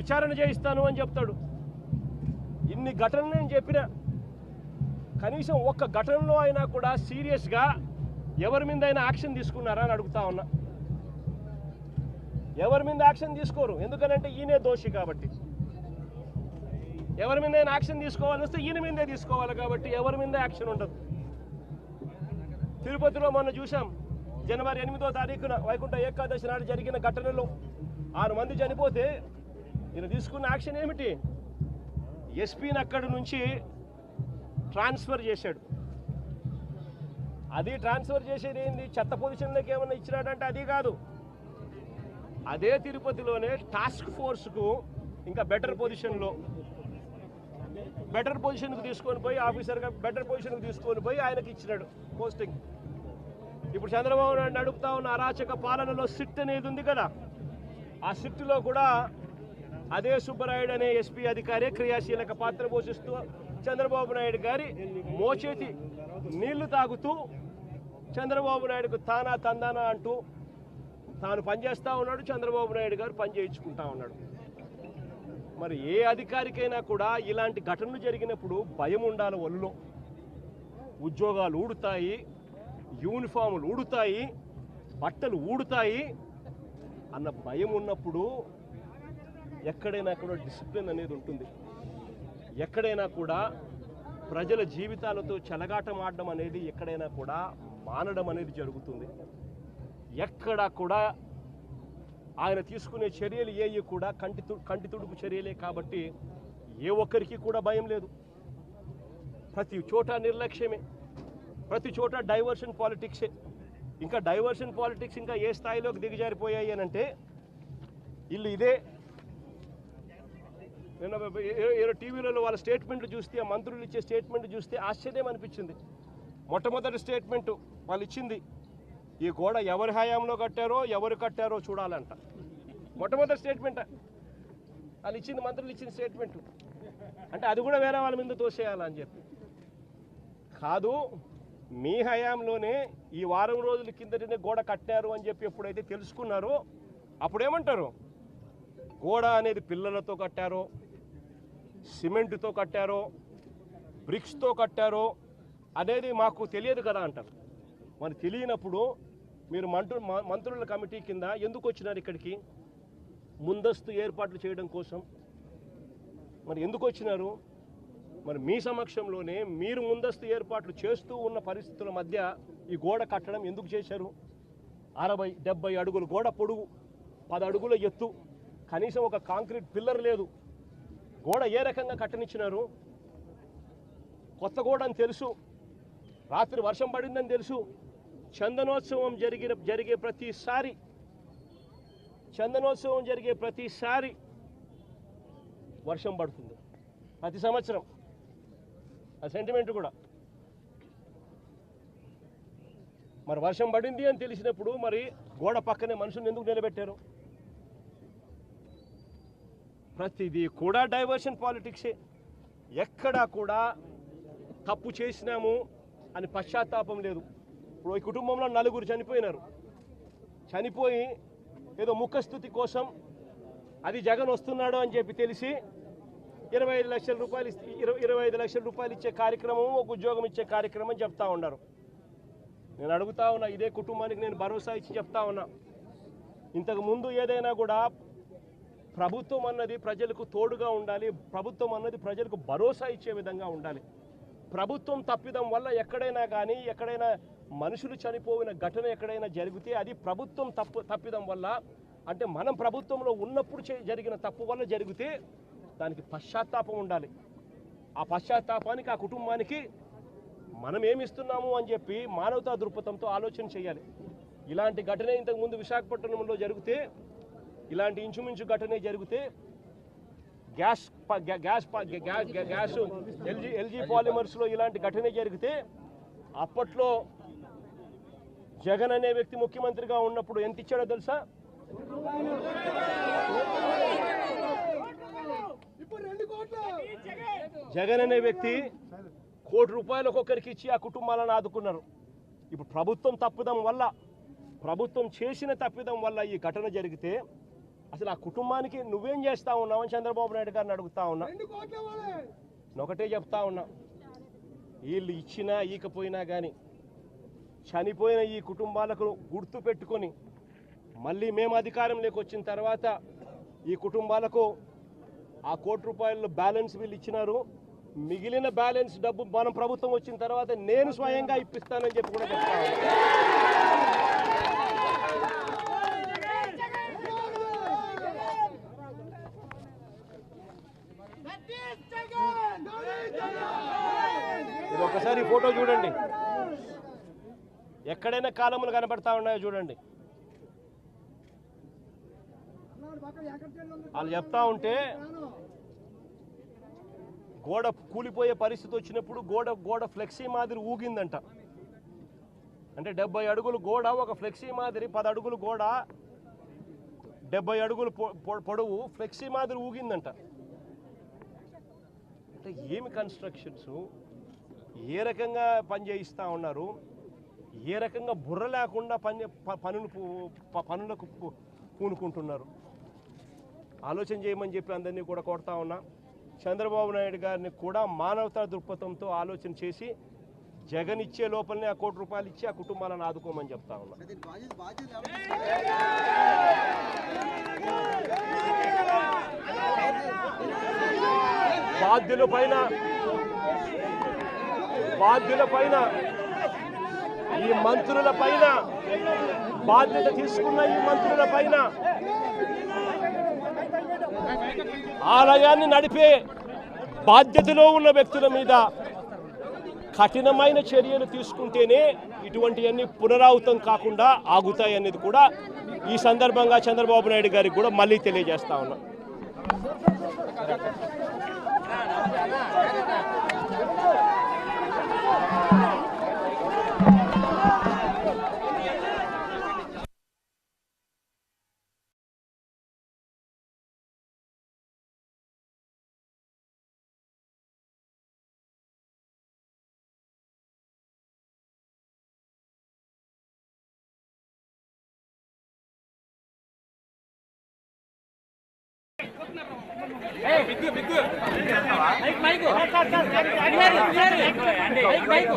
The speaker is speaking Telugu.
విచారణ చేయిస్తాను అని చెప్తాడు. ఇన్ని ఘటనలు నేను చెప్పిన కనీసం ఒక్క ఘటనలో అయినా కూడా సీరియస్గా ఎవరి మీద అయినా యాక్షన్ తీసుకున్నారా అని అడుగుతా ఉన్నా. ఎవరి మీద యాక్షన్ తీసుకోరు? ఎందుకనంటే ఈయనే దోషి కాబట్టి. ఎవరి మీద యాక్షన్ తీసుకోవాలని వస్తే ఈయన మీదే తీసుకోవాలి కాబట్టి ఎవరి మీద యాక్షన్ ఉండదు. తిరుపతిలో మొన్న చూసాం జనవరి ఎనిమిదో తారీఖున వైకుంఠ ఏకాదశి నాడు జరిగిన ఘటనలో ఆరు మంది చనిపోతే ఈయన తీసుకున్న యాక్షన్ ఏమిటి? ఎస్పీని అక్కడి నుంచి ట్రాన్స్ఫర్ చేశాడు. అది ట్రాన్స్ఫర్ చేసేది ఏంది? చెత్త పొజిషన్లోకి ఏమన్నా ఇచ్చినాడంటే అది కాదు. అదే తిరుపతిలోనే టాస్క్ ఫోర్స్కు ఇంకా బెటర్ పొజిషన్లో. బెటర్ పొజిషన్కి తీసుకొని పోయి ఆఫీసర్గా బెటర్ పొజిషన్కి తీసుకొని పోయి ఆయనకి ఇచ్చినాడు పోస్టింగ్. ఇప్పుడు చంద్రబాబు నాయుడు నడుపుతా ఉన్న అరాచక పాలనలో సిట్ అనేది ఉంది కదా? ఆ సిట్లో కూడా అదే సుబ్బరాయుడు అనే ఎస్పీ అధికారే క్రియాశీలక పాత్ర పోషిస్తూ చంద్రబాబు నాయుడు గారి మోచేతి నీళ్ళు తాగుతూ చంద్రబాబు నాయుడుకు తానా తందానా అంటూ తాను పనిచేస్తూ ఉన్నాడు చంద్రబాబు నాయుడు గారు పని చేయించుకుంటా ఉన్నాడు. మరి ఏ అధికారికైనా కూడా ఇలాంటి ఘటనలు జరిగినప్పుడు భయం ఉండాలి ఒళ్ళో. ఉద్యోగాలు ఊడుతాయి యూనిఫాములు ఊడుతాయి బట్టలు ఊడుతాయి అన్న భయం ఉన్నప్పుడు ఎక్కడైనా కూడా డిసిప్లిన్ అనేది ఉంటుంది. ఎక్కడైనా కూడా ప్రజల జీవితాలతో చెలగాటం ఆడడం అనేది ఎక్కడైనా కూడా మానడం అనేది జరుగుతుంది. ఎక్కడా కూడా ఆయన తీసుకునే చర్యలు ఏవి కూడా కంటి కంటి తుడుపు చర్యలే కాబట్టి ఏ ఒక్కరికి కూడా భయం లేదు. ప్రతి చోట నిర్లక్ష్యమే. ప్రతి చోట డైవర్షన్ పాలిటిక్సే ఇంకా డైవర్షన్ పాలిటిక్స్ ఇంకా ఏ స్థాయిలోకి దిగజారిపోయాయి అని అంటే ఇల్లు ఇదే. నిన్న టీవీలలో వాళ్ళ స్టేట్మెంట్లు చూస్తే మంత్రులు ఇచ్చే స్టేట్మెంట్ చూస్తే ఆశ్చర్యం అనిపించింది. మొట్టమొదటి స్టేట్మెంటు వాళ్ళు ఇచ్చింది ఈ గోడ ఎవరి హయాంలో కట్టారో ఎవరు కట్టారో చూడాలంట. మొట్టమొదటి స్టేట్మెంట్. వాళ్ళు ఇచ్చింది మంత్రులు ఇచ్చిన స్టేట్మెంట్. అంటే అది కూడా వేరే వాళ్ళ మీద తోసేయాలని చెప్పి. కాదు మీ హయాంలోనే ఈ వారం రోజుల కిందటనే గోడ కట్టారు అని చెప్పి ఎప్పుడైతే తెలుసుకున్నారో అప్పుడేమంటారు? గోడ అనేది పిల్లలతో కట్టారో సిమెంట్తో కట్టారో బ్రిక్స్తో కట్టారో అనేది మాకు తెలియదు కదా అంటారు. మరి తెలియనప్పుడు మీరు మంత్రు మ- మంత్రుల కమిటీ కింద ఎందుకు వచ్చినారు ఇక్కడికి? ముందస్తు ఏర్పాట్లు చేయడం కోసం. మరి ఎందుకు వచ్చినారు? మరి మీ సమక్షంలోనే మీరు ముందస్తు ఏర్పాట్లు చేస్తూ ఉన్న పరిస్థితుల మధ్య ఈ గోడ కట్టడం ఎందుకు చేశారు? అరవై డెబ్బై అడుగులు గోడ పొడుగు పది అడుగుల ఎత్తు. కనీసం ఒక కాంక్రీట్ పిల్లర్ లేదు. గోడ ఏ రకంగా కట్టనిచ్చినారు? కొత్త గోడ అని తెలుసు. రాత్రి వర్షం పడిందని తెలుసు. చందనోత్సవం జరిగిన జరిగే ప్రతిసారి చందనోత్సవం జరిగే ప్రతిసారి వర్షం పడుతుంది. ప్రతి సంవత్సరం. ఆ సెంటిమెంట్ కూడా. మరి వర్షం పడింది అని తెలిసినప్పుడు మరి గోడ పక్కనే మనుషులు ఎందుకు నిలబెట్టారు? ప్రతిదీ కూడా డైవర్షన్ పాలిటిక్సే. ఎక్కడా కూడా తప్పు చేసినాము అని పశ్చాత్తాపం లేదు. ఇప్పుడు ఈ కుటుంబంలో నలుగురు చనిపోయినారు. చనిపోయి ఏదో ముఖస్థుతి కోసం అది జగన్ వస్తున్నాడు అని చెప్పి తెలిసి ఇరవై ఐదు లక్షల రూపాయలు ఇరవై ఇరవై ఐదు లక్షల రూపాయలు ఇచ్చే కార్యక్రమం ఒక ఉద్యోగం ఇచ్చే కార్యక్రమం చెప్తా ఉన్నారు. నేను అడుగుతా ఉన్నా ఇదే కుటుంబానికి నేను భరోసా ఇచ్చి చెప్తా ఉన్నా. ఇంతకు ముందు ఏదైనా కూడా ప్రభుత్వం అన్నది ప్రజలకు తోడుగా ఉండాలి ప్రభుత్వం అన్నది ప్రజలకు భరోసా ఇచ్చే విధంగా ఉండాలి. ప్రభుత్వం తప్పిదం వల్ల ఎక్కడైనా కానీ ఎక్కడైనా మనుషులు చనిపోయిన ఘటన ఎక్కడైనా జరిగితే అది ప్రభుత్వం తప్పు తప్పిదం వల్ల అంటే మనం ప్రభుత్వంలో ఉన్నప్పుడు చే- జరిగిన తప్పు వల్ల జరిగితే దానికి పశ్చాత్తాపం ఉండాలి. ఆ పశ్చాత్తాపానికి ఆ కుటుంబానికి మనం ఏమిస్తున్నాము అని చెప్పి మానవతా దృక్పథంతో ఆలోచన చేయాలి. ఇలాంటి ఘటన ఇంతకుముందు విశాఖపట్నంలో జరిగితే ఇలాంటి ఇంచుమించు ఘటన జరిగితే గ్యాస్ ప- గ్యా- గ్యాస్ ప- గ్యాస్ ఎల్జీ ఎల్జీ పాలిమర్స్లో ఇలాంటి ఘటన జరిగితే అప్పట్లో జగన్ అనే వ్యక్తి ముఖ్యమంత్రిగా ఉన్నప్పుడు ఎంత ఇచ్చాడో తెలుసా? జగన్ అనే వ్యక్తి కోటి రూపాయలు ఒక్కొక్కరికి ఇచ్చి ఆ కుటుంబాలను ఆదుకున్నారు. ఇప్పుడు ప్రభుత్వం తప్పిదం వల్ల ప్రభుత్వం చేసిన తప్పిదం వల్ల ఈ ఘటన జరిగితే అసలు ఆ కుటుంబానికి నువ్వేం చేస్తా ఉన్నావు అని చంద్రబాబు నాయుడు గారిని అడుగుతా ఉన్నా. నేను ఒకటే చెప్తా ఉన్నా. వీళ్ళు ఇచ్చినా ఈకపోయినా కానీ చనిపోయిన ఈ కుటుంబాలకు గుర్తు పెట్టుకొని మళ్ళీ మేము అధికారంలోకి వచ్చిన తర్వాత ఈ కుటుంబాలకు ఆ కోటి రూపాయలు బ్యాలెన్స్ వీళ్ళు ఇచ్చినారు. మిగిలిన బ్యాలెన్స్ డబ్బు మనం ప్రభుత్వం వచ్చిన తర్వాత నేను స్వయంగా ఇప్పిస్తానని చెప్పి కూడా చెప్తా ఇది ఒకసారి ఫోటో చూడండి. ఎక్కడైనా కాలములు కనబడతా ఉన్నాయో చూడండి. వాళ్ళు చెప్తా ఉంటే గోడ కూలిపోయే పరిస్థితి వచ్చినప్పుడు గోడ గోడ ఫ్లెక్సీ మాదిరి ఊగిందంట. అంటే డెబ్బై అడుగులు గోడ ఒక ఫ్లెక్సీ మాదిరి పది అడుగులు గోడ డెబ్బై అడుగులు పొడవు ఫ్లెక్సీ మాదిరి ఊగిందంట. అంటే ఏమి కన్స్ట్రక్షన్స్ ఏ రకంగా పని చేయిస్తూ ఉన్నారు? ఏ రకంగా బుర్ర లేకుండా పని పనులు ప- పనులకు పూనుకుంటున్నారు? ఆలోచన చేయమని చెప్పి అందరినీ కూడా కొడతా ఉన్నా. చంద్రబాబు నాయుడు గారిని కూడా మానవతా దృక్పథంతో ఆలోచన చేసి జగన్ ఇచ్చే లోపలనే ఆ కోటి రూపాయలు ఇచ్చి ఆ కుటుంబాలను ఆదుకోమని చెప్తా ఉన్నా దీని బాధ్యత బాధ్యత ఎవరు బాధ్యుల పైన బాధ్యుల పైన ఈ మంత్రుల పైన బాధ్యత తీసుకున్న ఈ మంత్రుల పైన ఆలయాన్ని నడిపే బాధ్యతలో ఉన్న వ్యక్తుల మీద కఠినమైన చర్యలు తీసుకుంటేనే ఇటువంటివన్నీ పునరావృతం కాకుండా ఆగుతాయి అనేది కూడా ఈ సందర్భంగా చంద్రబాబు నాయుడు గారికి కూడా మళ్ళీ తెలియజేస్తా ఉన్నా. Thank you. Mic mic